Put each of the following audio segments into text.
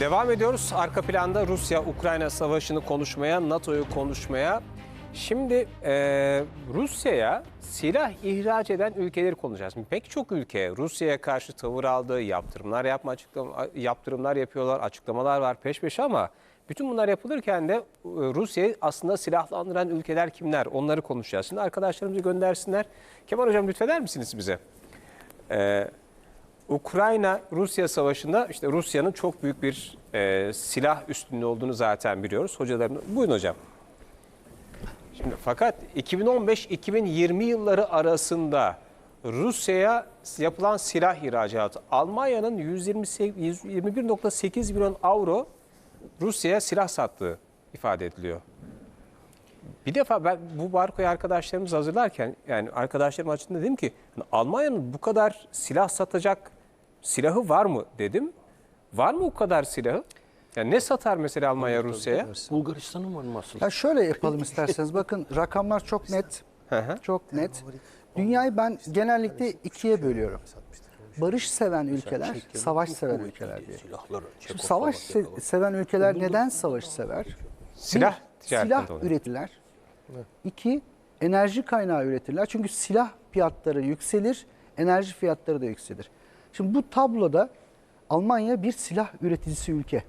Devam ediyoruz. Arka planda Rusya-Ukrayna savaşını konuşmaya, NATO'yu konuşmaya. Şimdi e, Rusya'ya silah ihraç eden ülkeleri konuşacağız. Pek çok ülke Rusya'ya karşı tavır aldı, yaptırımlar yapma açıklama, yaptırımlar yapıyorlar, açıklamalar var peş peşe ama bütün bunlar yapılırken de Rusya'yı aslında silahlandıran ülkeler kimler? Onları konuşacağız. Şimdi arkadaşlarımızı göndersinler. Kemal Hocam lütfeder misiniz bize? E, Ukrayna-Rusya savaşında işte Rusya'nın çok büyük bir e, silah üstünlüğü olduğunu zaten biliyoruz. Hocalarım, buyurun hocam. Şimdi fakat 2015-2020 yılları arasında Rusya'ya yapılan silah ihracatı Almanya'nın 128 121.8 milyon avro Rusya'ya silah sattığı ifade ediliyor. Bir defa ben bu barkoyu arkadaşlarımız hazırlarken yani arkadaşlarım açısından dedim ki "Yani Almanya'nın bu kadar silah satacak silahı var mı dedim. Var mı o kadar silahı? Yani ne satar mesela Almanya Rusya'ya? Bulgaristan'ın var mı asıl? Ya şöyle yapalım isterseniz. Bakın rakamlar çok net. Hı hı. Çok net. Dünyayı ben genellikle ikiye bölüyorum. Barış seven ülkeler, savaş seven ülkeler diye. Silahlar, Şimdi savaş se- seven ülkeler neden savaş sever? Silah Bir, ticaretinden silah dolayı. üretirler. İki, enerji kaynağı üretirler. Çünkü silah fiyatları yükselir, enerji fiyatları da yükselir. Şimdi bu tabloda Almanya bir silah üreticisi ülke.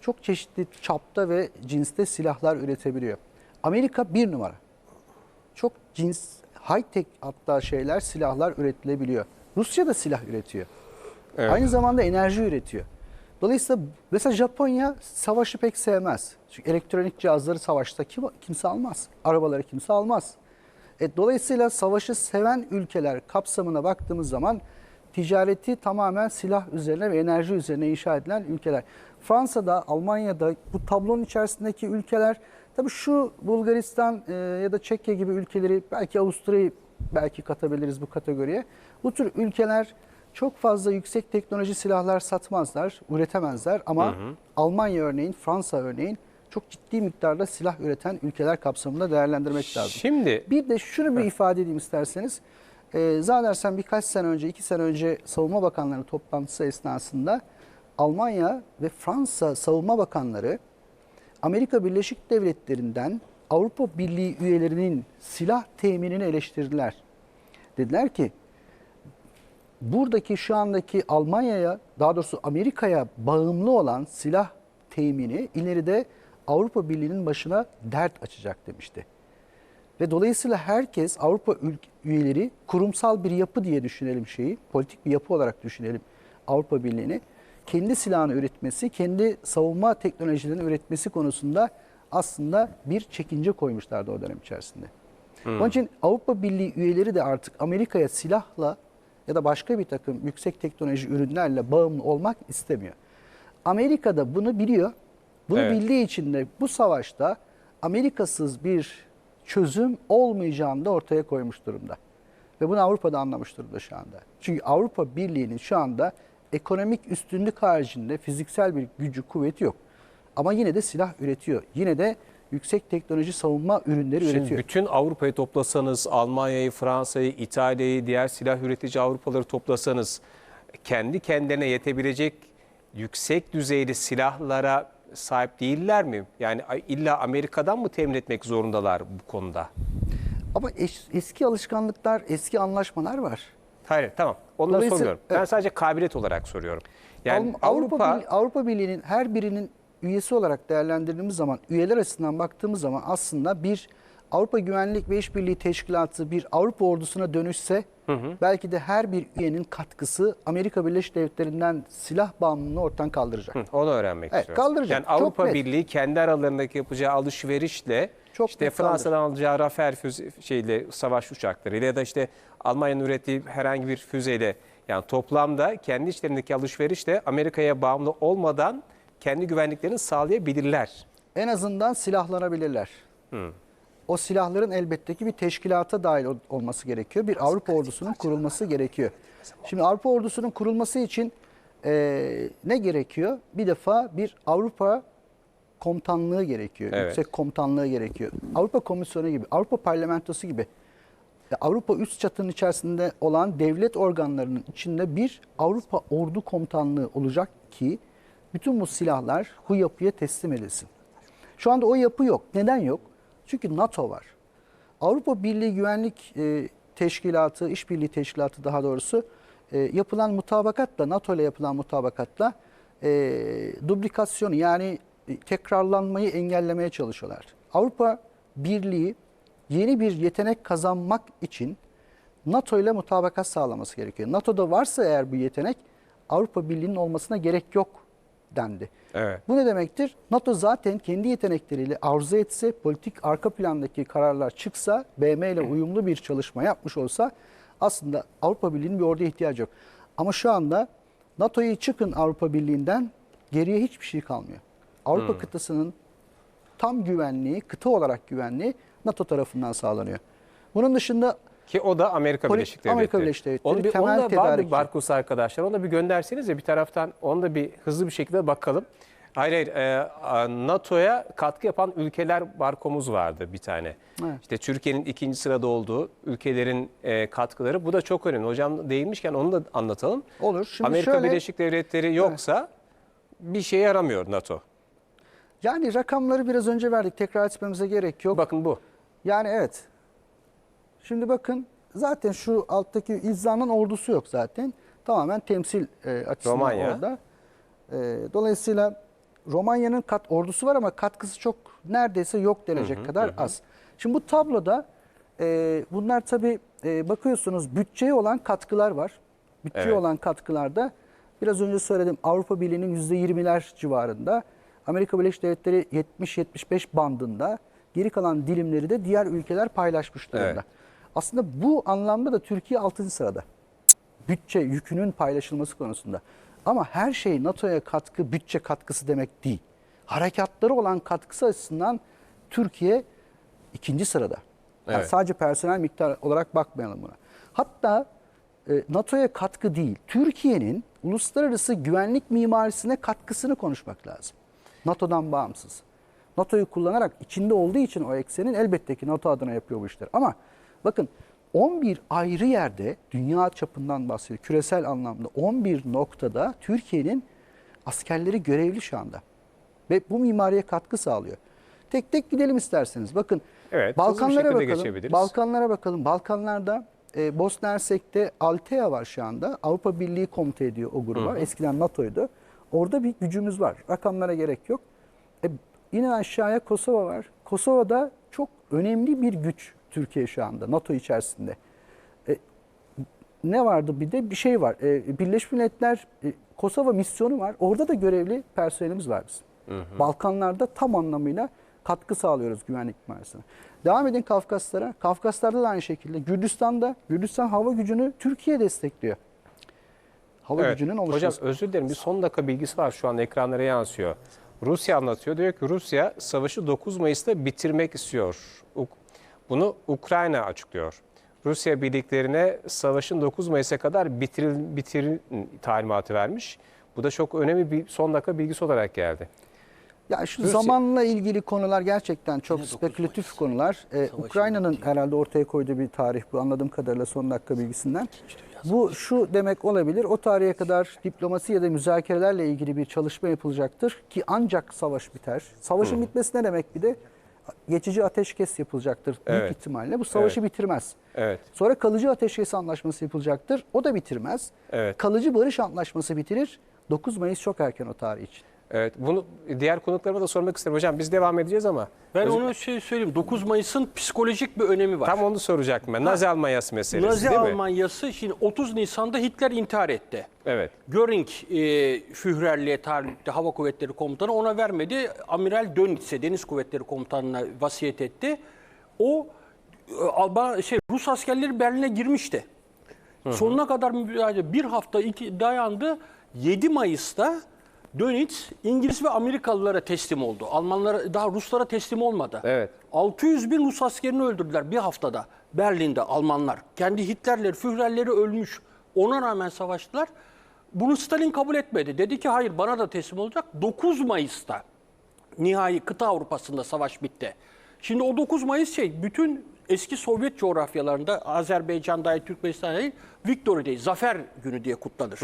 Çok çeşitli çapta ve cinste silahlar üretebiliyor. Amerika bir numara. Çok cins, high tech hatta şeyler, silahlar üretilebiliyor. Rusya da silah üretiyor. Evet. Aynı zamanda enerji üretiyor. Dolayısıyla mesela Japonya savaşı pek sevmez. Çünkü elektronik cihazları savaşta kim, kimse almaz. Arabaları kimse almaz. E, dolayısıyla savaşı seven ülkeler kapsamına baktığımız zaman ticareti tamamen silah üzerine ve enerji üzerine inşa edilen ülkeler. Fransa'da, Almanya'da bu tablonun içerisindeki ülkeler tabii şu Bulgaristan e, ya da Çekya gibi ülkeleri belki Avusturya'yı belki katabiliriz bu kategoriye. Bu tür ülkeler çok fazla yüksek teknoloji silahlar satmazlar, üretemezler ama Almanya örneğin, Fransa örneğin çok ciddi miktarda silah üreten ülkeler kapsamında değerlendirmek lazım. Şimdi Bir de şunu bir ifade edeyim isterseniz. Ee, zannedersem birkaç sene önce, iki sene önce Savunma Bakanları toplantısı esnasında Almanya ve Fransa Savunma Bakanları Amerika Birleşik Devletleri'nden Avrupa Birliği üyelerinin silah teminini eleştirdiler. Dediler ki buradaki şu andaki Almanya'ya daha doğrusu Amerika'ya bağımlı olan silah temini ileride Avrupa Birliği'nin başına dert açacak demişti. Ve dolayısıyla herkes Avrupa ülk- üyeleri kurumsal bir yapı diye düşünelim şeyi, politik bir yapı olarak düşünelim Avrupa Birliği'ni. Kendi silahını üretmesi, kendi savunma teknolojilerini üretmesi konusunda aslında bir çekince koymuşlardı o dönem içerisinde. Onun için Avrupa Birliği üyeleri de artık Amerika'ya silahla ya da başka bir takım yüksek teknoloji ürünlerle bağımlı olmak istemiyor. Amerika da bunu biliyor. Bunu Evet. bildiği için de bu savaşta Amerikasız bir çözüm olmayacağını da ortaya koymuş durumda. Ve bunu Avrupa'da anlamış durumda şu anda. Çünkü Avrupa Birliği'nin şu anda ekonomik üstünlük haricinde fiziksel bir gücü, kuvveti yok. Ama yine de silah üretiyor. Yine de yüksek teknoloji savunma ürünleri Şimdi üretiyor. bütün Avrupa'yı toplasanız, Almanya'yı, Fransa'yı, İtalya'yı, diğer silah üretici Avrupaları toplasanız kendi kendilerine yetebilecek yüksek düzeyli silahlara sahip değiller mi? Yani illa Amerika'dan mı temin etmek zorundalar bu konuda? Ama es- eski alışkanlıklar, eski anlaşmalar var. Hayır, tamam. Onları sormuyorum. Ben evet. sadece kabiliyet olarak soruyorum. Yani Avrupa, Avrupa, Avrupa Birliği'nin her birinin üyesi olarak değerlendirdiğimiz zaman, üyeler açısından baktığımız zaman aslında bir Avrupa Güvenlik ve İşbirliği Teşkilatı bir Avrupa ordusuna dönüşse belki de her bir üyenin katkısı Amerika Birleşik Devletleri'nden silah bağımlılığını ortadan kaldıracak. Hı, onu öğrenmek Evet, istiyorum. kaldıracak. Yani Çok Avrupa net. Birliği kendi aralarındaki yapacağı alışverişle Çok işte Fransa'dan alacağı Rafale füze, şeyle savaş uçaklarıyla ya da işte Almanya'nın ürettiği herhangi bir füzeyle yani toplamda kendi içlerindeki alışverişle Amerika'ya bağımlı olmadan kendi güvenliklerini sağlayabilirler. En azından silahlanabilirler. O silahların elbette ki bir teşkilata dahil ol- olması gerekiyor. Bir Avrupa ordusunun kurulması gerekiyor. Şimdi Avrupa ordusunun kurulması için eee, ne gerekiyor? Bir defa bir Avrupa komutanlığı gerekiyor. Evet. Yüksek komutanlığı gerekiyor. Avrupa Komisyonu gibi, Avrupa Parlamentosu gibi ve Avrupa üst çatının içerisinde olan devlet organlarının içinde bir Avrupa Ordu Komutanlığı olacak ki bütün bu silahlar bu yapıya teslim edilsin. Şu anda o yapı yok. Neden yok? Çünkü NATO var. Avrupa Birliği Güvenlik e, Teşkilatı, İşbirliği Teşkilatı daha doğrusu e, yapılan mutabakatla, NATO ile yapılan mutabakatla e, duplikasyonu yani e, tekrarlanmayı engellemeye çalışıyorlar. Avrupa Birliği yeni bir yetenek kazanmak için NATO ile mutabakat sağlaması gerekiyor. NATO'da varsa eğer bu yetenek Avrupa Birliği'nin olmasına gerek yok dendi. Evet. Bu ne demektir? NATO zaten kendi yetenekleriyle arzu etse, politik arka plandaki kararlar çıksa, BM ile uyumlu bir çalışma yapmış olsa aslında Avrupa Birliği'nin bir orduya ihtiyacı yok. Ama şu anda NATO'yu çıkın Avrupa Birliği'nden geriye hiçbir şey kalmıyor. Avrupa kıtasının tam güvenliği, kıta olarak güvenliği NATO tarafından sağlanıyor. Bunun dışında Ki o da Amerika Poli- Birleşik Devletleri. Amerika Birleşik Devletleri Onu bir, temel onu da var tedarikçi. bir Barkus arkadaşlar. Onu da bir gönderseniz ya bir taraftan onu da bir hızlı bir şekilde bakalım. Hayır hayır e, NATO'ya katkı yapan ülkeler barkomuz vardı bir tane. Evet. İşte Türkiye'nin ikinci sırada olduğu ülkelerin e, katkıları. Bu da çok önemli. Hocam değinmişken onu da anlatalım. olur. Şimdi Amerika şöyle, Birleşik Devletleri yoksa bir şeye yaramıyor NATO. yani rakamları biraz önce verdik. Tekrar etmemize gerek yok. Bakın bu. Yani evet. Şimdi bakın zaten şu alttaki İzza'nın ordusu yok zaten. Tamamen temsil e, açısından Romanya. orada. E, dolayısıyla Romanya'nın kat ordusu var ama katkısı çok neredeyse yok denecek kadar az. Şimdi bu tabloda e, bunlar tabii e, bakıyorsunuz bütçeye olan katkılar var. Bütçeye Evet. olan katkılarda biraz önce söyledim Avrupa Birliği'nin %20'ler civarında. Amerika Birleşik Devletleri 70-75 bandında. Geri kalan dilimleri de diğer ülkeler paylaşmış durumda. Evet. Aslında bu anlamda da Türkiye 6. sırada. Bütçe yükünün paylaşılması konusunda. Ama her şey NATO'ya katkı, bütçe katkısı demek değil. Harekatları olan katkısı açısından Türkiye ikinci sırada. Yani Evet. sadece personel miktarı olarak bakmayalım buna. Hatta e, NATO'ya katkı değil, Türkiye'nin uluslararası güvenlik mimarisine katkısını konuşmak lazım. NATO'dan bağımsız. NATO'yu kullanarak içinde olduğu için o eksenin elbette ki NATO adına yapıyor bu işleri. Ama bakın 11 ayrı yerde dünya çapından bahsediyor. Küresel anlamda 11 noktada Türkiye'nin askerleri görevli şu anda. Ve bu mimariye katkı sağlıyor. Tek tek gidelim isterseniz. Bakın Evet, Balkanlara bakalım. Balkanlara bakalım. Balkanlarda e, Bosna Hersek'te Altea var şu anda. Avrupa Birliği komuta ediyor o gruba. Eskiden NATO'ydu. Orada bir gücümüz var. Rakamlara gerek yok. E, yine aşağıya Kosova var. Kosova'da çok önemli bir güç Türkiye şu anda NATO içerisinde. E, ne vardı bir de bir şey var. E, Birleşmiş Milletler e, Kosova misyonu var. Orada da görevli personelimiz var bizim. Balkanlarda tam anlamıyla katkı sağlıyoruz güvenlik mimarisine. Devam edin Kafkaslara. Kafkaslarda da aynı şekilde. Gürcistan'da Gürcistan hava gücünü Türkiye destekliyor. Hava Evet. gücünün Hocam oluşması. özür dilerim bir son dakika bilgisi var şu an ekranlara yansıyor. Rusya anlatıyor. Diyor ki Rusya savaşı 9 Mayıs'ta bitirmek istiyor. Bunu Ukrayna açıklıyor. Rusya birliklerine savaşın 9 Mayıs'a kadar bitiril, bitirin talimatı vermiş. Bu da çok önemli bir son dakika bilgisi olarak geldi. Ya şu Rusya- zamanla ilgili konular gerçekten çok spekülatif Mayıs. konular. Ee, Ukrayna'nın herhalde ortaya koyduğu bir tarih bu anladığım kadarıyla son dakika bilgisinden. Bu şu demek olabilir. O tarihe kadar diplomasi ya da müzakerelerle ilgili bir çalışma yapılacaktır ki ancak savaş biter. Savaşın bitmesi ne demek bir de geçici ateşkes yapılacaktır büyük Evet. ihtimalle. Bu savaşı bitirmez. Evet. Sonra kalıcı ateşkes anlaşması yapılacaktır. O da bitirmez. Evet. Kalıcı barış antlaşması bitirir. 9 Mayıs çok erken o tarih için. Evet. Bunu diğer konuklarıma da sormak isterim hocam. Biz devam edeceğiz ama. Ben Öz- onu şey söyleyeyim. 9 Mayıs'ın psikolojik bir önemi var. tam onu soracaktım ben. Nazi Almanyası meselesi Nazi değil mi? Almanyası şimdi 30 Nisan'da Hitler intihar etti. Evet. Göring e, Führerliğe tarihte Hava Kuvvetleri Komutanı ona vermedi. Amiral Dönitze Deniz Kuvvetleri Komutanı'na vasiyet etti. O e, Alban şey Rus askerleri Berlin'e girmişti. Sonuna kadar mücadele bir hafta iki dayandı. 7 Mayıs'ta Dönitz İngiliz ve Amerikalılara teslim oldu. Almanlara daha Ruslara teslim olmadı. Evet. 600 bin Rus askerini öldürdüler bir haftada Berlin'de Almanlar. Kendi Hitlerleri, Führerleri ölmüş. Ona rağmen savaştılar. Bunu Stalin kabul etmedi. Dedi ki hayır bana da teslim olacak. 9 Mayıs'ta nihai kıta Avrupa'sında savaş bitti. Şimdi o 9 Mayıs şey bütün eski Sovyet coğrafyalarında Azerbaycan dahil, Türkmenistan dahil Victory Day, Zafer Günü diye kutlanır.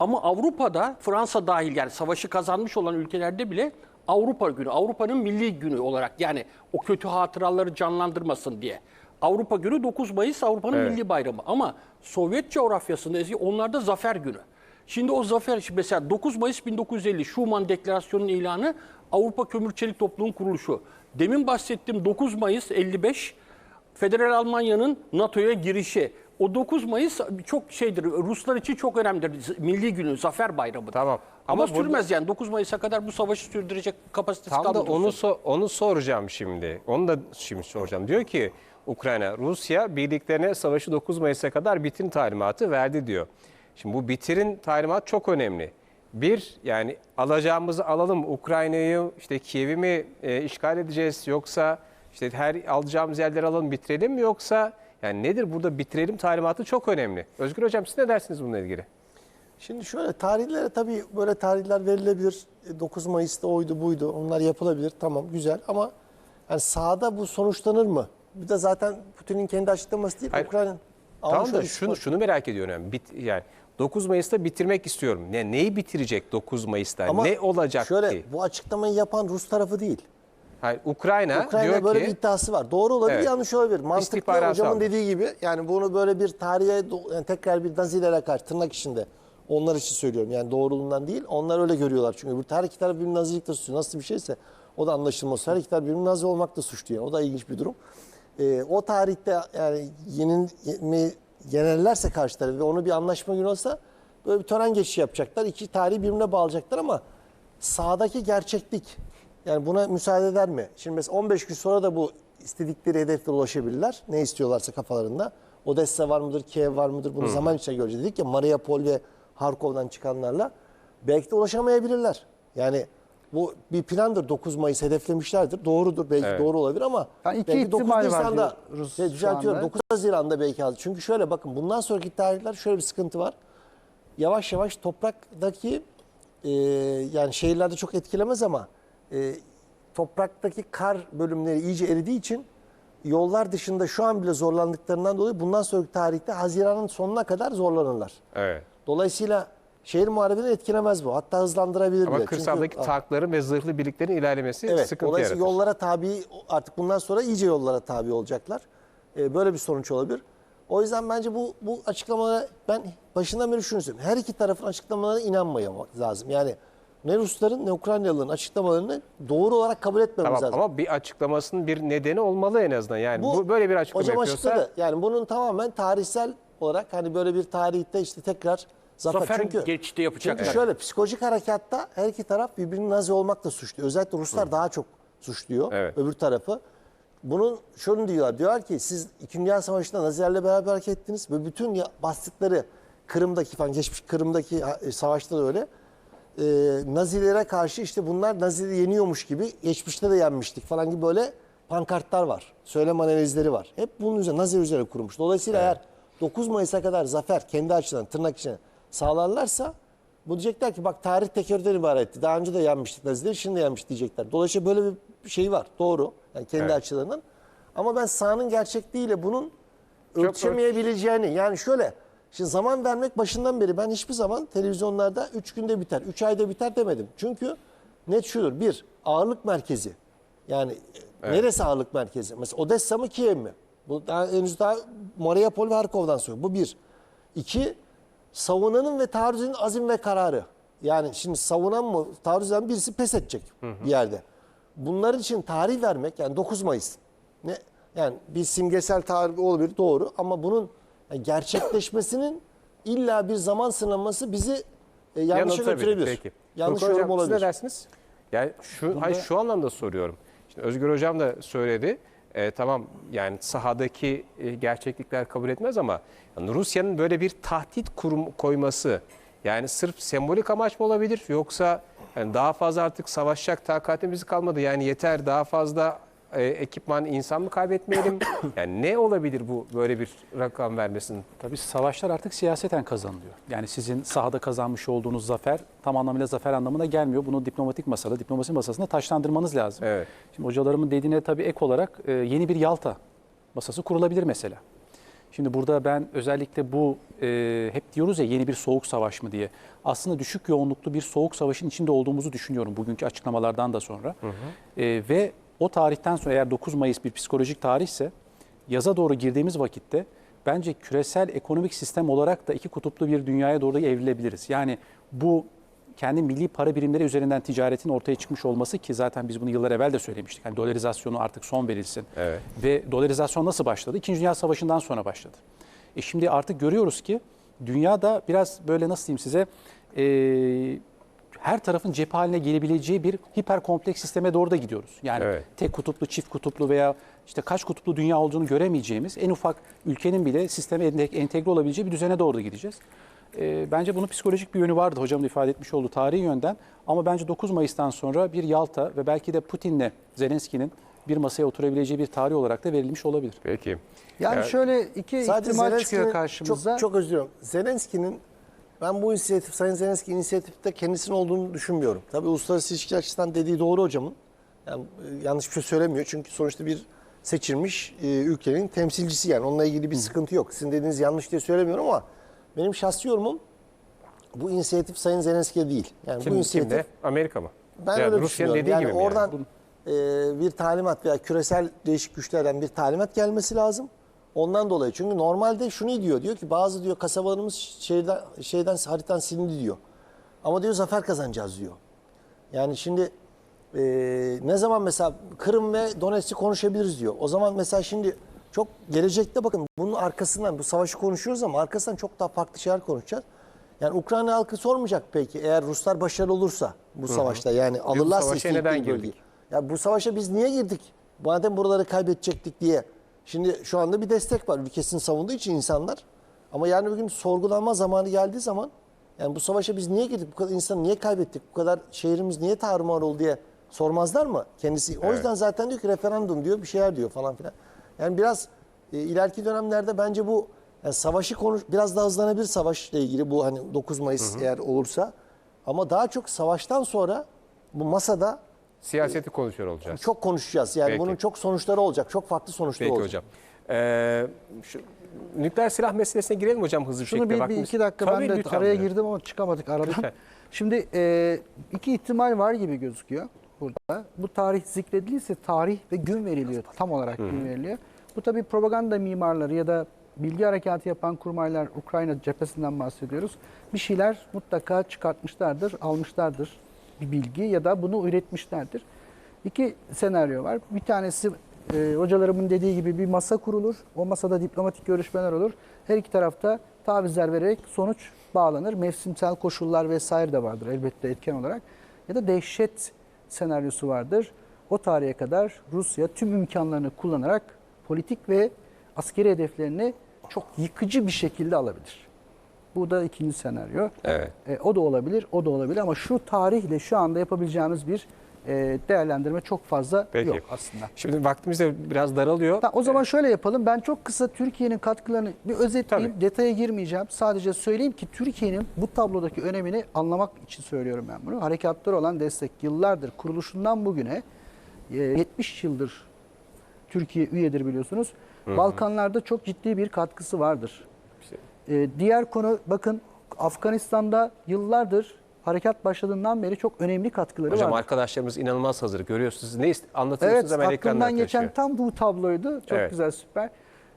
Ama Avrupa'da Fransa dahil yani savaşı kazanmış olan ülkelerde bile Avrupa Günü, Avrupa'nın milli günü olarak yani o kötü hatıraları canlandırmasın diye. Avrupa Günü 9 Mayıs Avrupa'nın Evet. milli bayramı ama Sovyet coğrafyasında eski onlarda Zafer Günü. Şimdi o zafer mesela 9 Mayıs 1950 Schuman Deklarasyonu'nun ilanı Avrupa Kömür Çelik Topluluğu'nun kuruluşu. Demin bahsettiğim 9 Mayıs 55 Federal Almanya'nın NATO'ya girişi. O 9 Mayıs çok şeydir. Ruslar için çok önemlidir. Milli günü, zafer bayramı. Tamam. Ama, Ama burada- sürmez yani 9 Mayıs'a kadar bu savaşı sürdürecek kapasitesi Tam da kalmadı. onu so- onu soracağım şimdi. Onu da şimdi soracağım. Diyor ki Ukrayna, Rusya birliklerine savaşı 9 Mayıs'a kadar bitirin talimatı verdi diyor. Şimdi bu bitirin talimat çok önemli. Bir yani alacağımızı alalım Ukrayna'yı işte Kiev'i mi e, işgal edeceğiz yoksa işte her alacağımız yerleri alalım bitirelim mi yoksa yani nedir burada bitirelim talimatı çok önemli. Özgür Hocam siz ne dersiniz bununla ilgili? Şimdi şöyle tarihlere tabii böyle tarihler verilebilir. E, 9 Mayıs'ta oydu buydu. Onlar yapılabilir. Tamam güzel ama yani sahada bu sonuçlanır mı? Bir de zaten Putin'in kendi açıklaması değil. Hayır. Ukrayna'nın Tamam da şunu, şunu merak ediyorum. Yani, bit, yani 9 Mayıs'ta bitirmek istiyorum. Ne, neyi bitirecek 9 Mayıs'ta? Ama ne olacak şöyle, ki? bu açıklamayı yapan Rus tarafı değil. Hayır, Ukrayna, Ukrayna diyor böyle ki bir iddiası var. Doğru olabilir, Evet. yanlış olabilir. Mantıklı hocamın aldı. dediği gibi yani bunu böyle bir tarihe yani tekrar bir Nazilere karşı tırnak içinde onlar için söylüyorum. Yani doğruluğundan değil. Onlar öyle görüyorlar çünkü. Bu her iki taraf birbirini Nazilikle suçluyor. Nasıl bir şeyse o da anlaşılmaz. Her iki taraf birbirini Nazi olmakla suçluyor. O da ilginç bir durum. Ee, o tarihte yani yenilme, yenilirlerse karşı tarafı ve onu bir anlaşma günü olsa böyle bir tören geçişi yapacaklar. İki tarihi birbirine bağlayacaklar ama sahadaki gerçeklik yani buna müsaade eder mi? Şimdi mesela 15 gün sonra da bu istedikleri hedeflere ulaşabilirler. Ne istiyorlarsa kafalarında. Odessa var mıdır, Kiev var mıdır bunu zaman içinde göreceğiz. Dedik ya Mariupol ve Harkov'dan çıkanlarla belki de ulaşamayabilirler. Yani bu bir plandır 9 Mayıs hedeflemişlerdir. Doğrudur belki Evet. doğru olabilir ama Yani iki belki 9 ihtimal var Nisan'da şey, düzeltiyorum anda. 9 Haziran'da belki aldı. Çünkü şöyle bakın bundan sonraki tarihler şöyle bir sıkıntı var. Yavaş yavaş topraktaki e, yani şehirlerde çok etkilemez ama e, topraktaki kar bölümleri iyice eridiği için yollar dışında şu an bile zorlandıklarından dolayı bundan sonraki tarihte Haziran'ın sonuna kadar zorlanırlar. evet. Dolayısıyla şehir muharebini etkilemez bu. Hatta hızlandırabilir Ama bile. kırsaldaki Çünkü- tankların ve zırhlı birliklerin ilerlemesi Evet, sıkıntı dolayısıyla yaratır. yollara tabi artık bundan sonra iyice yollara tabi olacaklar. Ee, böyle bir sonuç olabilir. O yüzden bence bu bu açıklamalara ben başından beri şunu söylüyorum. Her iki tarafın açıklamalarına inanmamak lazım. Yani ne Rusların ne Ukraynalıların açıklamalarını doğru olarak kabul etmemiz Tamam lazım. ama bir açıklamasının bir nedeni olmalı en azından. Yani bu, böyle bir açıklama hocam yapıyorsa açıkladı. Yani bunun tamamen tarihsel olarak hani böyle bir tarihte işte tekrar zafer, Zafer çünkü geçişte yapacaklar. Çünkü şöyle psikolojik harekatta her iki taraf birbirini Nazi olmakla suçluyor. Özellikle Ruslar daha çok suçluyor Evet. öbür tarafı. Bunun şunu diyorlar. Diyorlar ki siz 2. Dünya Savaşı'nda Nazilerle beraber hareket ettiniz ve bütün bastıkları Kırım'daki falan geçmiş Kırım'daki e, savaşta da öyle. Ee, Nazilere karşı işte bunlar Nazileri yeniyormuş gibi geçmişte de yenmiştik falan gibi böyle pankartlar var. Söylem analizleri var. Hep bunun üzerine Nazi üzerine kurulmuş. Dolayısıyla eğer 9 Mayıs'a kadar zafer kendi açıdan tırnak içine sağlarlarsa bu diyecekler ki bak tarih tekerrürden ibaretti. Daha önce de yenmiştik Nazileri şimdi yenmiş diyecekler. Dolayısıyla böyle bir şey var. Doğru. Yani kendi Evet. açılarından. Ama ben sahanın gerçekliğiyle bunun Çok ölçemeyebileceğini yani şöyle şimdi zaman vermek başından beri ben hiçbir zaman televizyonlarda 3 günde biter, 3 ayda biter demedim. Çünkü net şudur. Bir, ağırlık merkezi. Yani neresi ağırlık merkezi? Mesela Odessa mı Kiev mi? Bu daha, henüz daha Mariupol ve Harkov'dan sonra. Bu bir. İki, savunanın ve taarruz edenin azim ve kararı. Yani şimdi savunan mı, taarruz eden birisi pes edecek bir yerde. Bunlar için tarih vermek yani 9 Mayıs. Ne yani bir simgesel tarih olabilir doğru ama bunun yani gerçekleşmesinin illa bir zaman sınanması bizi e, yanlışa yanıltabilir. götürebilir. Peki. Yanlış Furkan yorum Hocam, siz olabilir. ne dersiniz? Yani şu, hayır, şu anlamda soruyorum. Şimdi Özgür Hocam da söyledi. E, tamam yani sahadaki e, gerçeklikler kabul etmez ama yani Rusya'nın böyle bir tahdit kurum koyması yani sırf sembolik amaç mı olabilir yoksa yani daha fazla artık savaşacak takatimiz kalmadı yani yeter daha fazla e, ekipman insan mı kaybetmeyelim? yani ne olabilir bu böyle bir rakam vermesinin? Tabii savaşlar artık siyaseten kazanılıyor. Yani sizin sahada kazanmış olduğunuz zafer tam anlamıyla zafer anlamına gelmiyor. Bunu diplomatik masada, diplomasi masasında taşlandırmanız lazım. Evet. Şimdi hocalarımın dediğine tabii ek olarak e, yeni bir Yalta masası kurulabilir mesela. Şimdi burada ben özellikle bu e, hep diyoruz ya yeni bir soğuk savaş mı diye. Aslında düşük yoğunluklu bir soğuk savaşın içinde olduğumuzu düşünüyorum bugünkü açıklamalardan da sonra. E, ve o tarihten sonra eğer 9 Mayıs bir psikolojik tarihse yaza doğru girdiğimiz vakitte bence küresel ekonomik sistem olarak da iki kutuplu bir dünyaya doğru evrilebiliriz. Yani bu kendi milli para birimleri üzerinden ticaretin ortaya çıkmış olması ki zaten biz bunu yıllar evvel de söylemiştik. Hani dolarizasyonu artık son verilsin. Evet. Ve dolarizasyon nasıl başladı? İkinci Dünya Savaşı'ndan sonra başladı. E şimdi artık görüyoruz ki dünyada biraz böyle nasıl diyeyim size e, her tarafın cephe haline gelebileceği bir hiper kompleks sisteme doğru da gidiyoruz. Yani Evet. tek kutuplu, çift kutuplu veya işte kaç kutuplu dünya olduğunu göremeyeceğimiz en ufak ülkenin bile sisteme ente- entegre olabileceği bir düzene doğru da gideceğiz. E, bence bunun psikolojik bir yönü vardı hocam da ifade etmiş olduğu tarihi yönden. Ama bence 9 Mayıs'tan sonra bir Yalta ve belki de Putin'le Zelenski'nin bir masaya oturabileceği bir tarih olarak da verilmiş olabilir. Peki. Yani Ya- şöyle iki Sadece ihtimal çıkıyor karşımıza. Çok, çok özür diliyorum. Zelenski'nin ben bu inisiyatif, Sayın Zelenski inisiyatifte kendisinin olduğunu düşünmüyorum. Tabii uluslararası ilişkiler açısından dediği doğru hocamın. Yani e, yanlış bir şey söylemiyor. Çünkü sonuçta bir seçilmiş e, ülkenin temsilcisi yani. Onunla ilgili bir sıkıntı yok. Sizin dediğiniz yanlış diye söylemiyorum ama benim şahsi yorumum bu inisiyatif Sayın Zelenski'ye değil. Yani bu Kim, inisiyatif kimde? Amerika mı? ben Yani öyle Rusya'nın dediği Yani gibi mi yani? oradan e, bir talimat veya küresel değişik güçlerden bir talimat gelmesi lazım. Ondan dolayı çünkü normalde şunu diyor. Diyor ki bazı diyor kasabalarımız şeyden şeyden haritadan silindi diyor. Ama diyor zafer kazanacağız diyor. Yani şimdi e, ne zaman mesela Kırım ve Donetsk'i konuşabiliriz diyor. O zaman mesela şimdi çok gelecekte bakın bunun arkasından bu savaşı konuşuyoruz ama arkasından çok daha farklı şeyler konuşacağız. Yani Ukrayna halkı sormayacak peki eğer Ruslar başarılı olursa bu savaşta yani alırlarsa savaşa istedikleri neden girdik? Ya bu savaşa biz niye girdik? Madem buraları kaybedecektik diye. Şimdi şu anda bir destek var ülkesini savunduğu için insanlar. Ama yarın bir gün sorgulanma zamanı geldiği zaman yani bu savaşa biz niye girdik? Bu kadar insanı niye kaybettik? Bu kadar şehrimiz niye tarumar oldu diye sormazlar mı kendisi? O yüzden zaten diyor ki referandum diyor bir şeyler diyor falan filan. Yani biraz e, ileriki dönemlerde bence bu yani savaşı konuş biraz daha hızlanabilir savaşla ilgili bu hani 9 Mayıs eğer olursa. Ama daha çok savaştan sonra bu masada Siyaseti konuşuyor olacağız. çok konuşacağız. Yani Peki. bunun çok sonuçları olacak. Çok farklı sonuçları Peki olacak. hocam. Ee, şu, nükleer silah meselesine girelim mi hocam hızlı bir Şunu şekilde. bir, bir Vaktimiz- iki dakika Tabii, ben de lütfen araya buyurun. girdim ama çıkamadık aradan. Lütfen. Şimdi e, iki ihtimal var gibi gözüküyor burada. Bu tarih zikredilirse tarih ve gün veriliyor. Tam olarak gün veriliyor. Bu tabii propaganda mimarları ya da bilgi harekatı yapan kurmaylar Ukrayna cephesinden bahsediyoruz. Bir şeyler mutlaka çıkartmışlardır, almışlardır bir bilgi ya da bunu üretmişlerdir. İki senaryo var. Bir tanesi e, hocalarımın dediği gibi bir masa kurulur. O masada diplomatik görüşmeler olur. Her iki tarafta tavizler vererek sonuç bağlanır. Mevsimsel koşullar vesaire de vardır elbette etken olarak. Ya da dehşet senaryosu vardır. O tarihe kadar Rusya tüm imkanlarını kullanarak politik ve askeri hedeflerini çok yıkıcı bir şekilde alabilir. Bu da ikinci senaryo. Evet. E, o da olabilir, o da olabilir ama şu tarihle şu anda yapabileceğimiz bir e, değerlendirme çok fazla Peki. yok aslında. Şimdi vaktimiz de biraz daralıyor. Tamam, o zaman şöyle yapalım. Ben çok kısa Türkiye'nin katkılarını bir özetleyeyim. Tabii. Detaya girmeyeceğim. Sadece söyleyeyim ki Türkiye'nin bu tablodaki önemini anlamak için söylüyorum ben bunu. Harekatlara olan destek yıllardır kuruluşundan bugüne e, 70 yıldır Türkiye üyedir biliyorsunuz. Balkanlarda çok ciddi bir katkısı vardır. E, diğer konu bakın Afganistan'da yıllardır harekat başladığından beri çok önemli katkıları Hocam var. arkadaşlarımız inanılmaz hazır. Görüyorsunuz. Ne anlatıyorsunuz Evet, hemen aklımdan geçen taşıyor. tam bu tabloydu. Çok Evet. güzel, süper.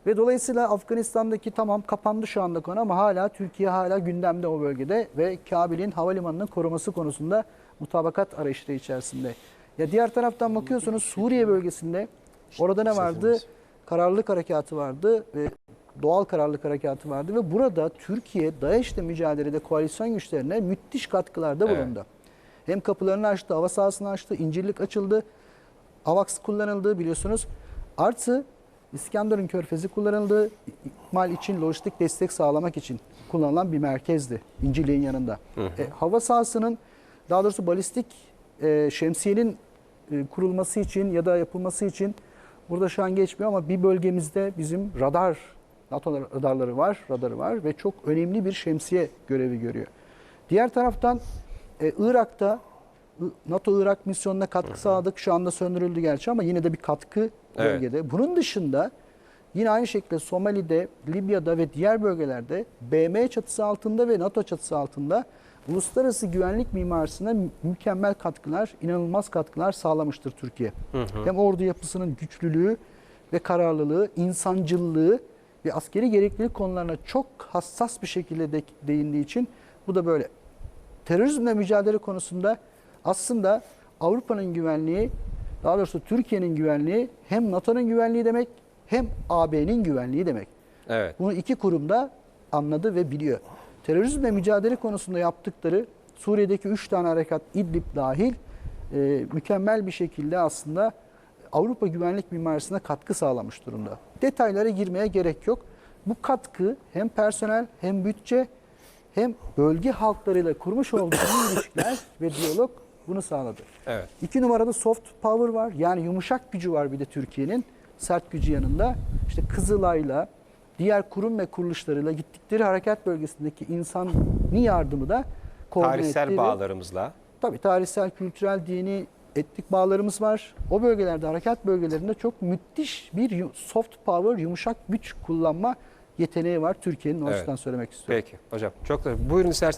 Ve dolayısıyla Afganistan'daki tamam kapandı şu anda konu ama hala Türkiye hala gündemde o bölgede ve Kabil'in havalimanının koruması konusunda mutabakat arayışları içerisinde. Ya diğer taraftan bakıyorsunuz Suriye bölgesinde orada ne vardı? Kararlılık harekatı vardı ve doğal kararlılık harekatı vardı ve burada Türkiye DAEŞ'le mücadelede koalisyon güçlerine müthiş katkılarda Evet. bulundu. Hem kapılarını açtı, hava sahasını açtı, incirlik açıldı. AVAX kullanıldı biliyorsunuz. Artı İskenderun Körfezi kullanıldı. İkmal için, lojistik destek sağlamak için kullanılan bir merkezdi İncirliğin yanında. E, hava sahasının daha doğrusu balistik e, şemsiyenin e, kurulması için ya da yapılması için burada şu an geçmiyor ama bir bölgemizde bizim radar NATO radarları var, radarı var ve çok önemli bir şemsiye görevi görüyor. Diğer taraftan e, Irak'ta NATO Irak misyonuna katkı sağladık. Şu anda söndürüldü gerçi ama yine de bir katkı Evet. bölgede. Bunun dışında Yine aynı şekilde Somali'de, Libya'da ve diğer bölgelerde BM çatısı altında ve NATO çatısı altında uluslararası güvenlik mimarisine mü- mükemmel katkılar, inanılmaz katkılar sağlamıştır Türkiye. Hem ordu yapısının güçlülüğü ve kararlılığı, insancıllığı ve askeri gereklilik konularına çok hassas bir şekilde de- değindiği için bu da böyle. Terörizmle mücadele konusunda aslında Avrupa'nın güvenliği, daha doğrusu Türkiye'nin güvenliği hem NATO'nun güvenliği demek hem AB'nin güvenliği demek. Evet. Bunu iki kurum da anladı ve biliyor. Terörizmle mücadele konusunda yaptıkları Suriye'deki 3 tane harekat İdlib dahil e, mükemmel bir şekilde aslında Avrupa güvenlik mimarisine katkı sağlamış durumda. Detaylara girmeye gerek yok. Bu katkı hem personel hem bütçe hem bölge halklarıyla kurmuş olduğu ilişkiler ve diyalog bunu sağladı. Evet. İki numarada soft power var. Yani yumuşak gücü var bir de Türkiye'nin. Sert gücü yanında. İşte Kızılay'la, diğer kurum ve kuruluşlarıyla gittikleri harekat bölgesindeki insani yardımı da Tarihsel bağlarımızla. Tabii tarihsel, kültürel, dini, etnik bağlarımız var. O bölgelerde, harekat bölgelerinde çok müthiş bir soft power, yumuşak güç kullanma yeteneği var Türkiye'nin. O Evet. söylemek istiyorum. Peki hocam. Çok da buyurun isterseniz.